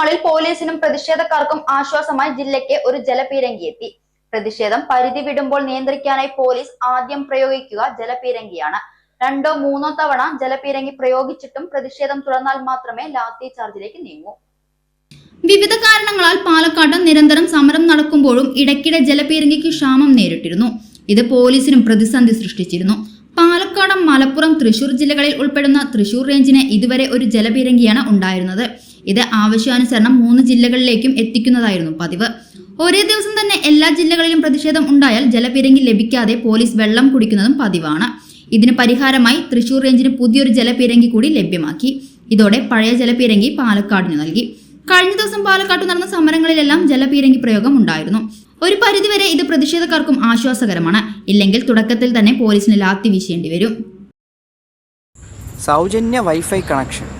ദിവസങ്ങളിൽ പോലീസിനും പ്രതിഷേധക്കാർക്കും ആശ്വാസമായി ജില്ലയ്ക്ക് ഒരു ജലപീരങ്കി എത്തി പ്രതിഷേധം പരിധി വിടുമ്പോൾ നിയന്ത്രിക്കാനായി പോലീസ് ആദ്യം പ്രയോഗിക്കുക ജലപീരങ്കിയാണ്. രണ്ടോ മൂന്നോ തവണ ജലപീരങ്കി പ്രയോഗിച്ചിട്ടും പ്രതിഷേധം തുടർന്നാൽ മാത്രമേ ലാത്തി ചാർജിലേക്ക് നീങ്ങൂ. വിവിധ കാരണങ്ങളാൽ പാലക്കാട് നിരന്തരം സമരം നടക്കുമ്പോഴും ഇടയ്ക്കിടെ ജലപീരങ്കിക്ക് ക്ഷാമം നേരിട്ടിരുന്നു. ഇത് പോലീസിനും പ്രതിസന്ധി സൃഷ്ടിച്ചിരുന്നു. പാലക്കാട് മലപ്പുറം തൃശൂർ ജില്ലകളിൽ ഉൾപ്പെടുന്ന തൃശൂർ റേഞ്ചിന് ഇതുവരെ ഒരു ജലപീരങ്കിയാണ് ഉണ്ടായിരുന്നത്. ഇത് ആവശ്യാനുസരണം മൂന്ന് ജില്ലകളിലേക്കും എത്തിക്കുന്നതായിരുന്നു പതിവ്. ഒരേ ദിവസം തന്നെ എല്ലാ ജില്ലകളിലും പ്രതിഷേധം ഉണ്ടായാൽ ജലപീരങ്കി ലഭിക്കാതെ പോലീസ് വെള്ളം കുടിക്കുന്നതും പതിവാണ്. ഇതിന് പരിഹാരമായി തൃശൂർ റേഞ്ചിന് പുതിയൊരു ജലപീരങ്കി കൂടി ലഭ്യമാക്കി. ഇതോടെ പഴയ ജലപീരങ്കി പാലക്കാടിന് നൽകി. കഴിഞ്ഞ ദിവസം പാലക്കാട്ട് നടന്ന സമരങ്ങളിലെല്ലാം ജലപീരങ്കി പ്രയോഗം ഉണ്ടായിരുന്നു. ഒരു പരിധിവരെ ഇത് പ്രതിഷേധക്കാർക്കും ആശ്വാസകരമാണ്. ഇല്ലെങ്കിൽ തുടക്കത്തിൽ തന്നെ പോലീസിന് ലാത്തി വീശേണ്ടി വരും. സൗജന്യ വൈഫൈ കണക്ഷൻ.